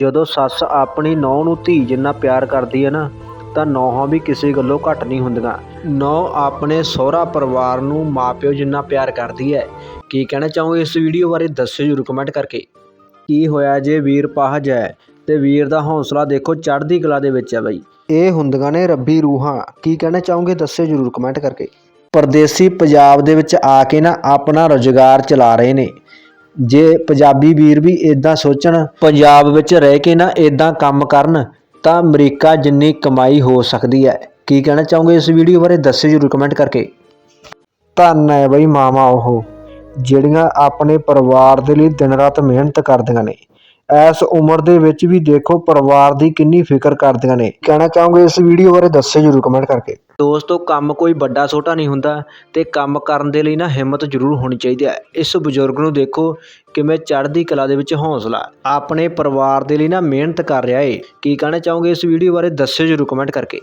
ਜਦੋਂ ਸੱਸ ਆਪਣੀ ਨੌਂ ਨੂੰ ਧੀ ਜਿੰਨਾ ਪਿਆਰ ਕਰਦੀ ਹੈ ਨਾ, ਤਾਂ ਨੌਹਾਂ ਵੀ ਕਿਸੇ ਗੱਲੋਂ ਘੱਟ ਨਹੀਂ ਹੁੰਦੀਆਂ। ਨੌਂ ਆਪਣੇ ਸਹੁਰਾ ਪਰਿਵਾਰ ਨੂੰ ਮਾਪਿਓ ਜਿੰਨਾ ਪਿਆਰ ਕਰਦੀ ਹੈ। ਕੀ ਕਹਿਣਾ ਚਾਹੋਗੇ ਇਸ ਵੀਡੀਓ ਬਾਰੇ? ਦੱਸਿਓ ਜਰੂਰ ਕਮੈਂਟ ਕਰਕੇ। ਕੀ ਹੋਇਆ ਜੇ ਵੀਰ ਪਾਹਜ ਹੈ? ਤੇ ਵੀਰ ਦਾ ਹੌਸਲਾ ਦੇਖੋ ਚੜ੍ਹਦੀ ਕਲਾ ਦੇ ਵਿੱਚ ਹੈ ਬਾਈ। ਇਹ ਹੁੰਦੀਆਂ ਨੇ ਰੱਬੀ ਰੂਹਾਂ। ਕੀ ਕਹਿਣਾ ਚਾਹੋਗੇ? ਦੱਸਿਓ ਜਰੂਰ ਕਮੈਂਟ ਕਰਕੇ। ਪਰਦੇਸੀ ਪੰਜਾਬ ਦੇ ਵਿੱਚ ਆ ਕੇ ਨਾ ਆਪਣਾ ਰੁਜ਼ਗਾਰ ਚਲਾ ਰਹੇ ਨੇ। ਜੇ ਪੰਜਾਬੀ ਵੀਰ ਵੀ ਇਦਾਂ ਸੋਚਣ, ਪੰਜਾਬ ਵਿੱਚ ਰਹਿ ਕੇ ਨਾ ਇਦਾਂ ਕੰਮ ਕਰਨ, ਤਾਂ ਅਮਰੀਕਾ ਜਿੰਨੀ ਕਮਾਈ ਹੋ ਸਕਦੀ ਹੈ। ਕੀ ਕਹਿਣਾ ਚਾਹੋਗੇ ਇਸ ਵੀਡੀਓ ਬਾਰੇ? ਦੱਸਿਓ ਜਰੂਰ ਕਮੈਂਟ ਕਰਕੇ। ਧੰਨ ਹੈ ਬਈ ਮਾਮਾ ਉਹ, ਜਿਹੜੀਆਂ ਆਪਣੇ ਪਰਿਵਾਰ ਦੇ ਲਈ ਦਿਨ ਰਾਤ ਮਿਹਨਤ ਕਰਦੀਆਂ ਨੇ। ਇਸ ਉਮਰ ਦੇ ਵਿੱਚ ਵੀ ਦੇਖੋ ਪਰਿਵਾਰ ਦੀ ਕਿੰਨੀ ਫਿਕਰ ਕਰਦੀਆਂ ਨੇ। ਕਹਿਣਾ ਚਾਹੋਗੇ ਇਸ ਵੀਡੀਓ ਬਾਰੇ? ਦੱਸਿਓ ਜਰੂਰ ਕਮੈਂਟ ਕਰਕੇ। ਦੋਸਤੋ, ਕੰਮ ਕੋਈ ਵੱਡਾ ਛੋਟਾ ਨਹੀਂ ਹੁੰਦਾ ਅਤੇ ਕੰਮ ਕਰਨ ਦੇ ਲਈ ਨਾ ਹਿੰਮਤ ਜ਼ਰੂਰ ਹੋਣੀ ਚਾਹੀਦੀ ਹੈ। ਇਸ ਬਜ਼ੁਰਗ ਨੂੰ ਦੇਖੋ ਕਿਵੇਂ ਚੜ੍ਹਦੀ ਕਲਾ ਦੇ ਵਿੱਚ ਹੌਂਸਲਾ ਆਪਣੇ ਪਰਿਵਾਰ ਦੇ ਲਈ ਨਾ ਮਿਹਨਤ ਕਰ ਰਿਹਾ ਏ। ਕੀ ਕਹਿਣਾ ਚਾਹੋਗੇ ਇਸ ਵੀਡੀਓ ਬਾਰੇ? ਦੱਸਿਓ ਜਰੂਰ ਕਮੈਂਟ ਕਰਕੇ।